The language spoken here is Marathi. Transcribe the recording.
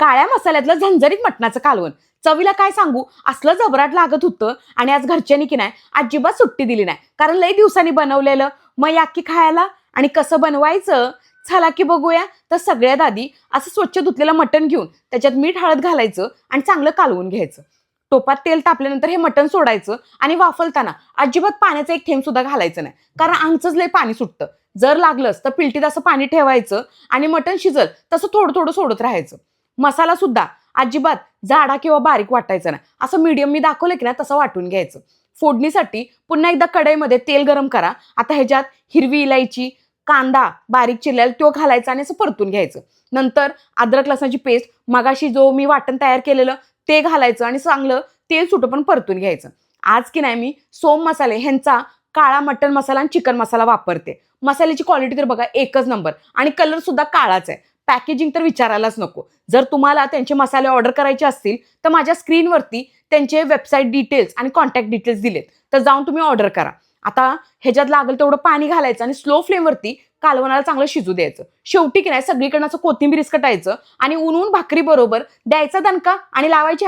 काळ्या मसाल्यातलं झंझरीत मटणाचं कालवण. चवीला काय सांगू? असलं जबराट लागत होतं आणि आज घरच्यांनी की नाही अजिबात सुट्टी दिली नाही. कारण लई दिवसांनी बनवलेलं. मग याकी खायला? आणि कसं बनवायचं? झाला की बघूया. तर सगळ्यात आधी असं स्वच्छ धुतलेलं मटण घेऊन त्याच्यात मीठ हळद घालायचं आणि चांगलं कालवून घ्यायचं. टोपात तेल तापल्यानंतर हे मटण सोडायचं आणि वाफलताना अजिबात पाण्याचा एक थेंब सुद्धा घालायचं नाही. कारण अंगचंच लय पाणी सुटतं. जर लागलंच तर पिलटीत असं पाणी ठेवायचं आणि मटण शिजल तसं थोडं थोडं सोडत राहायचं. मसाला सुद्धा अजिबात जाडा किंवा बारीक वाटायचा नाही. असं मीडियम मी दाखवलं की नाही तसं वाटून घ्यायचं. फोडणीसाठी पुन्हा एकदा कढईमध्ये तेल गरम करा. आता ह्याच्यात हिरवी इलायची कांदा बारीक चिरलेला तो घालायचा आणि असं परतून घ्यायचं. नंतर अद्रक लसणाची पेस्ट मगाशी जो मी वाटण तयार केलेलं ते घालायचं आणि चांगलं तेल सुटं पण परतून घ्यायचं. आज की नाही मी सोम मसाले ह्यांचा काळा मटण मसाला आणि चिकन मसाला वापरते. मसाल्याची क्वालिटी तर बघा एकच नंबर आणि कलर सुद्धा काळाच आहे. पॅकेजिंग तर विचारायलाच नको. जर तुम्हाला त्यांचे मसाले ऑर्डर करायचे असतील तर माझ्या स्क्रीनवरती त्यांचे वेबसाईट डिटेल्स आणि कॉन्टॅक्ट डिटेल्स दिलेत. तर जाऊन तुम्ही ऑर्डर करा. आता ह्याच्यात लागेल तेवढं पाणी घालायचं आणि स्लो फ्लेमवरती कालवणाला चांगलं शिजू द्यायचं. शेवटी की नाही सगळीकडनं असं कोथिंबीर इसकटायचं आणि उन्हून भाकरी बरोबर द्यायचा दणका आणि लावायची